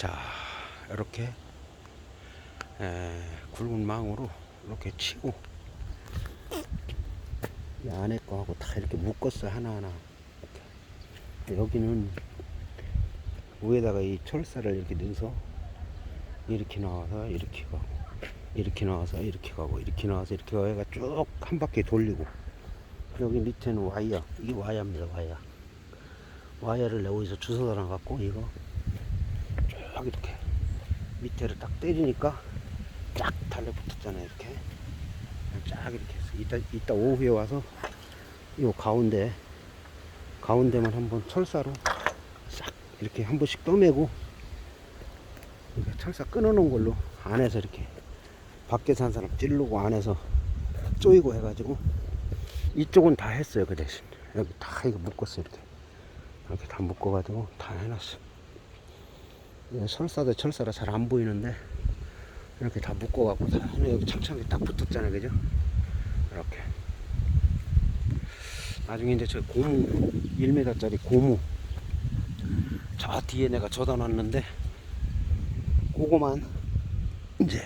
자 이렇게 에, 굵은 망으로 이렇게 치고 이 안에 거하고 다 이렇게 묶었어요 하나하나. 여기는 위에다가 이 철사를 이렇게 넣어서 이렇게 나와서 이렇게 가고 이렇게 나와서 이렇게 가고 이렇게 나와서 이렇게 가고 해가 쭉 한 바퀴 돌리고 여기 밑에는 와이어 이게 와이어입니다 와이어 와이어를 여기서 주워 달아 갖고 이거 쭉 이렇게 밑에를 딱 때리니까 쫙 달려붙었잖아요 이렇게. 쫙 이렇게 해서 이따, 이따 오후에 와서 이 가운데 가운데만 한번 철사로 싹 이렇게 한 번씩 떠매고 철사 끊어놓은 걸로 안에서 이렇게 밖에서 한 사람 찌르고 안에서 쪼이고 해가지고 이쪽은 다 했어요 그 대신. 여기 다 이거 묶었어요 이렇게. 이렇게 다 묶어가지고 다 해놨어 요 철사도 철사라 잘 안 보이는데 이렇게 다 묶어갖고 다. 여기 창창이 딱 붙었잖아요 그죠? 이렇게. 나중에 이제 저 고무 1m짜리 고무. 저 뒤에 내가 져다 놨는데 그거만 이제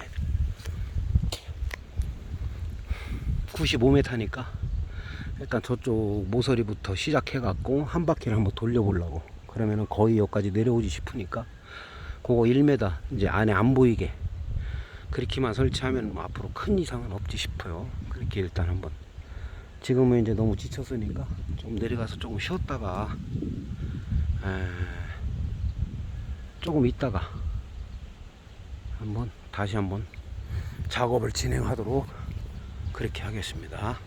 95m니까 일단 저쪽 모서리부터 시작해 갖고 한 바퀴를 한번 돌려보려고. 그러면은 거의 여기까지 내려오지 싶으니까 그거 1m 이제 안에 안 보이게. 그렇게만 설치하면 뭐 앞으로 큰 이상은 없지 싶어요. 그렇게 일단 한번. 지금은 이제 너무 지쳤으니까 좀 내려가서 조금 쉬었다가 에, 조금 있다가 한번 다시 한번 작업을 진행하도록 그렇게 하겠습니다.